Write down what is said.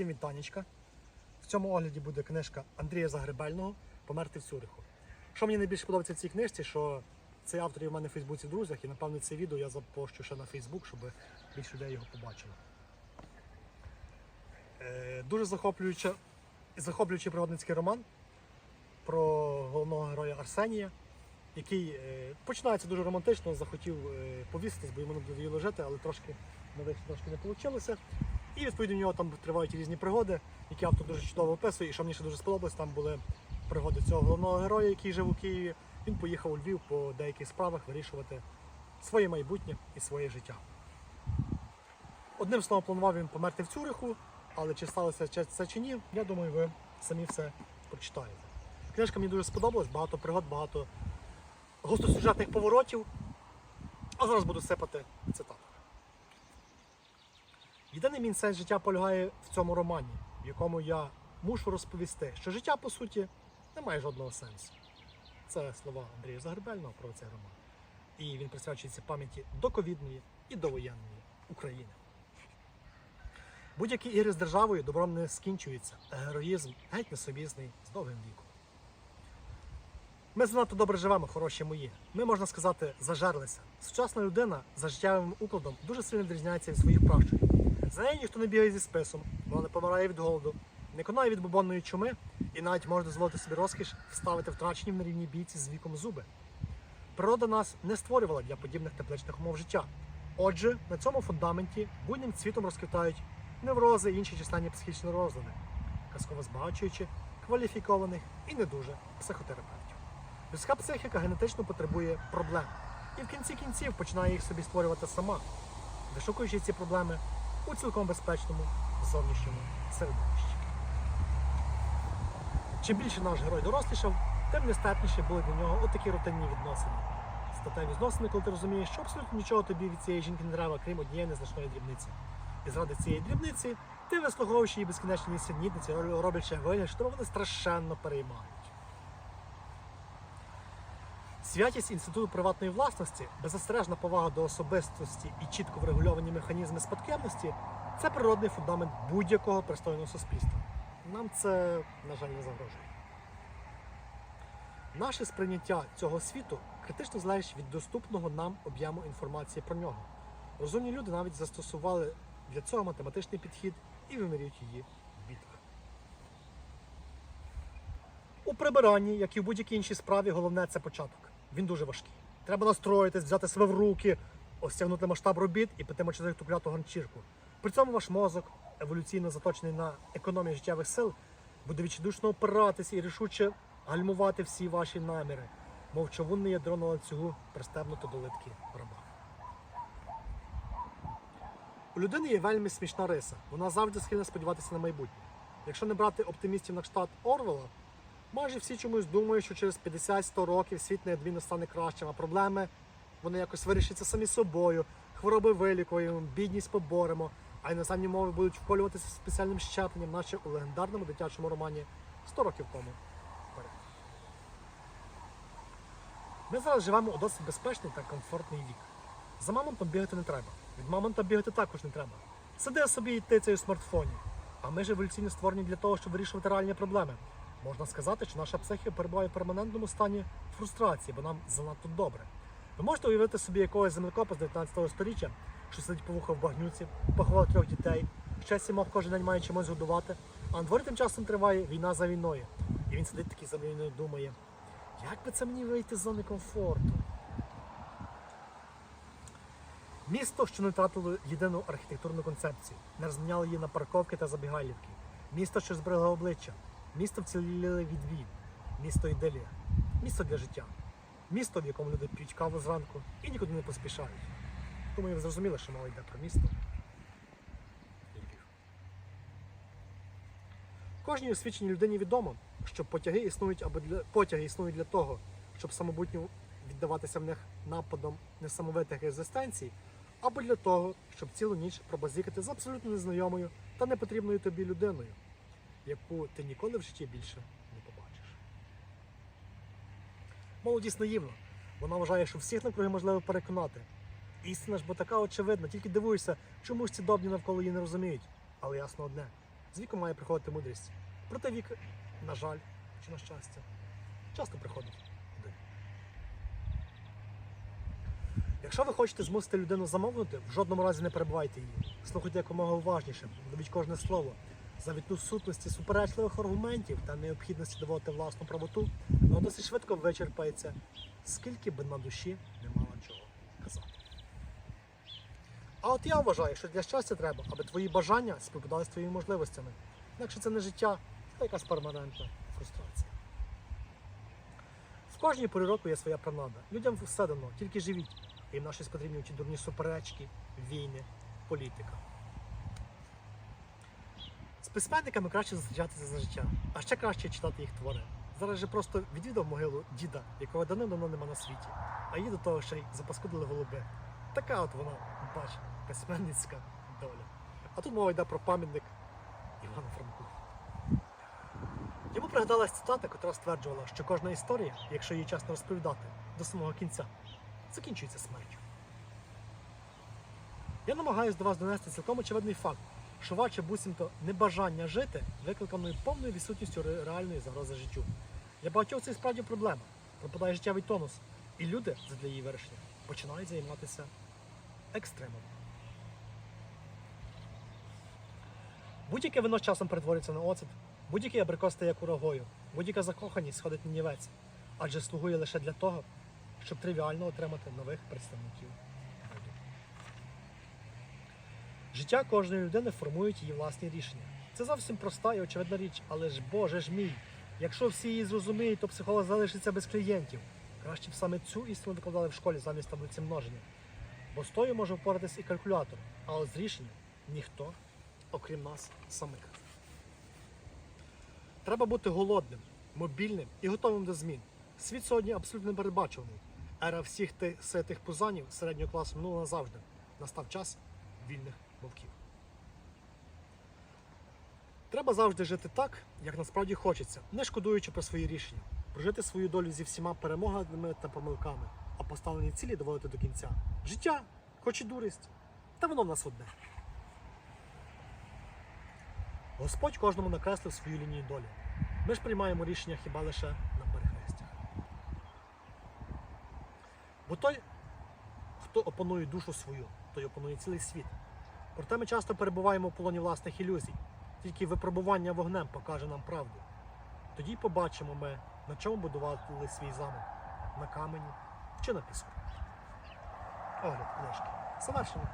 Всім вітанечка. В цьому огляді буде книжка Андрія Загребельного Померти в Цюриху. Що мені найбільше подобається в цій книжці, що цей автор є в мене в Фейсбуці в друзях, і напевно це відео я запощу ще на Фейсбук, щоб більше людей його побачило. Е, дуже захоплююча, захоплюючий пригодницький роман про головного героя Арсенія, який е, починається дуже романтично, захотів е, повіситись, бо йому не надоїло жити, але трошки на трошки не вийшло. І відповідно у нього там тривають різні пригоди, які автор дуже чудово описує. І що мені ще дуже сподобалось, там були пригоди цього головного героя, який жив у Києві. Він поїхав у Львів по деяких справах вирішувати своє майбутнє і своє життя. Одним словом, планував він померти в Цюриху, але чи сталося це- чи ні, я думаю, ви самі все прочитаєте. Книжка мені дуже сподобалась, багато пригод, багато гостросюжетних поворотів. А зараз буду сипати цитатами. Єдиний мій сенс життя полягає в цьому романі, в якому я мушу розповісти, що життя, по суті, не має жодного сенсу. Це слова Андрія Загребельного про цей роман. І він присвячується пам'яті доковідної і довоєнної України. Будь-які ігри з державою добром не скінчуються, а героїзм геть несобізний з довгим віком. Ми занадто добре живемо, хороші мої. Ми, можна сказати, зажерлися. Сучасна людина за життєвим укладом дуже сильно відрізняється від своїх пращурів. За нею ніхто не бігає зі списом, вона не помирає від голоду, не конає від бубонної чуми і навіть може дозволити собі розкіш вставити втрачені в на рівні бійці з віком зуби. Природа нас не створювала для подібних тепличних умов життя. Отже, на цьому фундаменті буйним цвітом розквітають неврози і інші численні психічні розлади, казково збагачуючи кваліфікованих і не дуже психотерапевтів. Людська психіка генетично потребує проблем і в кінці кінців починає їх собі створювати сама, вишукуючи ці проблеми у цілком безпечному зовнішньому середовищі. Чим більше наш герой дорослішав, тим нестерпніші були для нього отакі рутинні відносини. Статеві зносини, коли ти розумієш, що абсолютно нічого тобі від цієї жінки не треба, крім однієї незначної дрібниці. І заради цієї дрібниці ти вислуговуєш її безкінечні нісенітниці, роблячи вигляд, що вони страшенно переймають. Святість інституту приватної власності, беззастережна повага до особистості і чітко врегульовані механізми спадківності це природний фундамент будь-якого пристойного суспільства. Нам це, на жаль, не загрожує. Наше сприйняття цього світу критично залежить від доступного нам об'єму інформації про нього. Розумні люди навіть застосували для цього математичний підхід і вимірюють її в бітах. У прибиранні, як і в будь-якій іншій справі, головне це початок. Він дуже важкий. Треба настроїтись, взяти себе в руки, осягнути масштаб робіт і піти мочити ту кляту ганчірку. При цьому ваш мозок, еволюційно заточений на економію життєвих сил, буде відчайдушно опиратися і рішуче гальмувати всі ваші наміри, мов човунне ядро на ланцюгу пристебнуто до литки раба. У людини є вельми смішна риса. Вона завжди схильна сподіватися на майбутнє. Якщо не брати оптимістів на кштат Орвела, майже всі чомусь думають, що через 50-100 років світ неодмінно стане кращим, а проблеми вони якось вирішаться самі собою, хвороби вилікуємо, бідність поборемо, а іноземні мови будуть вколюватися спеціальним щепленням, наче у легендарному дитячому романі 100 років тому. Ми зараз живемо у досить безпечний та комфортний вік. За мамонтом бігати не треба. Від мамонта бігати також не треба. Сиди собі і тицяй у смартфоні. А ми ж еволюційно створені для того, щоб вирішувати реальні проблеми. Можна сказати, що наша психіка перебуває в перманентному стані фрустрації, бо нам занадто добре. Ви можете уявити собі якогось землекопа з 19 століття, що сидить по вуха в багнюці, поховав трьох дітей, ще сімох кожен день має чимось годувати, а на дворі тим часом триває війна за війною. І він сидить такий за війною думає, як би це мені вийти з зони комфорту? Місто, що не втратило єдину архітектурну концепцію, не розміняли її на парковки та забігайлівки. Місто, що зберегло обличчя, місто вціліле від війн, місто ідилія, місто для життя, місто, в якому люди п'ють каву зранку і нікуди не поспішають. Думаю, ви зрозуміли, що мова йде про місто. Кожній освіченій людині відомо, що потяги існують або для потяги існують для того, щоб самобутньо віддаватися в них нападом несамовитих екзистенцій, або для того, щоб цілу ніч пробазікати з абсолютно незнайомою та непотрібною тобі людиною, яку ти ніколи в житті більше не побачиш. Молодість наївна. Вона вважає, що всіх навкруги можливо переконати. Істина ж бо така очевидна, тільки дивуєшся, чому ж ці добні навколо її не розуміють. Але ясно одне: З віком має приходити мудрість. Проте вік, на жаль, чи на щастя, часто приходить один. Якщо ви хочете змусити людину замовкнути, в жодному разі не перебивайте її. Слухайте якомога уважніше, ловіть кожне слово. За відну сутності суперечливих аргументів та необхідності доводити власну правоту, воно досить швидко вичерпається, скільки би на душі не мала чого казати. А от я вважаю, що для щастя треба, аби твої бажання співпадали з твоїми можливостями. Інакше це не життя, це якась перманентна фрустрація. В кожній порі року є своя принада. Людям все дано, тільки живіть. Їм на щось потрібні ті дурні суперечки, війни, політика. Письменниками краще зустрічатися за життя, а ще краще читати їх твори. Зараз же просто відвідав могилу діда, якого давно-давно нема на світі, а їй до того ще й запаскудили голуби. Така от вона, бач, письменницька доля. А тут мова йде про пам'ятник Івану Франку. Йому пригадалась цитата, котра стверджувала, що кожна історія, якщо її чесно розповідати, до самого кінця, закінчується смертю. Я намагаюся до вас донести цілком очевидний факт, що ваше буцімто небажання жити викликаною повною відсутністю реальної загрози життю. Для багатьох це справді проблема. Пропадає життєвий тонус, і люди задля її вирішення починають займатися екстремом. Будь-яке вино з часом перетворюється на оцет, будь-який абрикос стає курагою, будь-яка закоханість сходить на нівець, адже слугує лише для того, щоб тривіально отримати нових представників. Життя кожної людини формують її власні рішення. Це зовсім проста і очевидна річ, але ж Боже ж мій, якщо всі її зрозуміють, то психолог залишиться без клієнтів. Краще б саме цю істину викладали в школі замість таблиці множення. Бо з тою може впоратись і калькулятор, а от з рішенням ніхто, окрім нас самих. Треба бути голодним, мобільним і готовим до змін. Світ сьогодні абсолютно непередбачуваний. Ера всіх тих ситих пузанів середнього класу минула назавжди. Настав час вільних вовків. Треба завжди жити так, як насправді хочеться, не шкодуючи про свої рішення, прожити свою долю зі всіма перемогами та помилками, а поставлені цілі доводити до кінця. Життя, хоч і дурість, та воно в нас одне. Господь кожному накреслив свою лінію долі. Ми ж приймаємо рішення хіба лише на перехрестях. Бо той, хто опанує душу свою, той опанує цілий світ. Проте ми часто перебуваємо в полоні власних ілюзій. Тільки випробування вогнем покаже нам правду. Тоді побачимо ми, на чому будувати свій замок на камені чи на піску. Огляд книжки. Завершено.